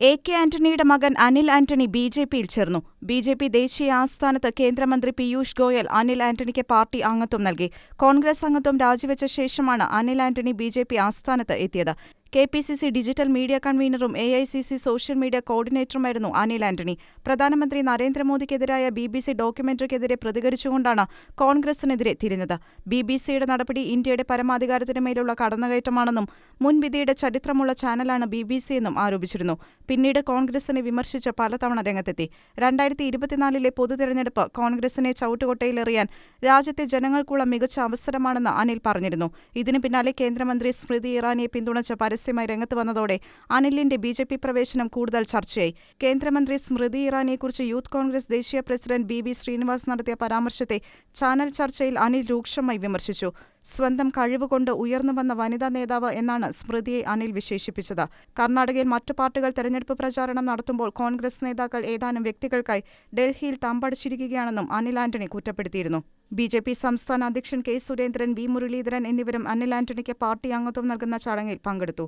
A K ആന്റണിയുടെ മകൻ Anil Antony B J പിയിൽ ചേർന്നു. ബി ജെ പി ദേശീയ ആസ്ഥാനത്ത് കേന്ദ്രമന്ത്രി പീയൂഷ് ഗോയൽ അനിൽ ആന്റണിക്ക് പാർട്ടി അംഗത്വം നൽകി. കോൺഗ്രസ് അംഗത്വം രാജിവെച്ച ശേഷമാണ് Anil Antony B J P ആസ്ഥാനത്ത് എത്തിയത്. K P C C digital media കൺവീനറും A I C C social media കോർഡിനേറ്ററുമായിരുന്നു Anil Antony. പ്രധാനമന്ത്രി നരേന്ദ്രമോദിക്കെതിരായ ബി ബി സി ഡോക്യുമെന്ററിക്കെതിരെ പ്രതികരിച്ചുകൊണ്ടാണ് കോൺഗ്രസിനെതിരെ തിരിഞ്ഞത്. ബി ബി സിയുടെ നടപടി ഇന്ത്യയുടെ പരമാധികാരത്തിന് മേലുള്ള കടന്നുകയറ്റമാണെന്നും മുൻവിധിയുടെ ചരിത്രമുള്ള ചാനലാണ് ബി ബി സി എന്നും ആരോപിച്ചിരുന്നു. പിന്നീട് കോൺഗ്രസിനെ വിമർശിച്ച് പലതവണ രംഗത്തെത്തി. രണ്ടായിരത്തി ഇരുപത്തിനാലിലെ പൊതു തെരഞ്ഞെടുപ്പ് കോൺഗ്രസിനെ ചവിട്ടുകൊട്ടയിലെറിയാൻ രാജ്യത്തെ ജനങ്ങൾക്കുള്ള മികച്ച അവസരമാണെന്ന് അനിൽ പറഞ്ഞിരുന്നു. ഇതിനു പിന്നാലെ കേന്ദ്രമന്ത്രി സ്മൃതി ഇറാനിയെ പിന്തുണച്ച് പരസ്യമായി രംഗത്ത് വന്നതോടെ അനിലിന്റെ ബി ജെ പി പ്രവേശനം കൂടുതൽ ചർച്ചയായി. കേന്ദ്രമന്ത്രി സ്മൃതി ഇറാനിയെക്കുറിച്ച് യൂത്ത് കോൺഗ്രസ് ദേശീയ പ്രസിഡന്റ് ബി ബി ശ്രീനിവാസ് നടത്തിയ പരാമർശത്തെ ചാനൽ ചർച്ചയിൽ അനിൽ രൂക്ഷമായി വിമർശിച്ചു. സ്വന്തം കഴിവുകൊണ്ട് ഉയർന്നു വന്ന വനിതാ നേതാവ് എന്നാണ് സ്മൃതിയെ അനിൽ വിശേഷിപ്പിച്ചത്. കർണാടകയിൽ മറ്റു പാർട്ടികൾ തെരഞ്ഞെടുപ്പ് പ്രചാരണം നടത്തുമ്പോൾ കോൺഗ്രസ് നേതാക്കൾ ഏതാനും വ്യക്തികൾക്കായി ഡൽഹിയിൽ തമ്പടിച്ചിരിക്കുകയാണെന്നും അനിൽ ആന്റണി കുറ്റപ്പെടുത്തിയിരുന്നു. ബി ജെ പി സംസ്ഥാന അധ്യക്ഷൻ കെ സുരേന്ദ്രൻ വി മുരളീധരൻ എന്നിവരും അനിൽ ആന്റണിക്ക് പാർട്ടി അംഗത്വം നൽകുന്ന ചടങ്ങിൽ പങ്കെടുത്തു.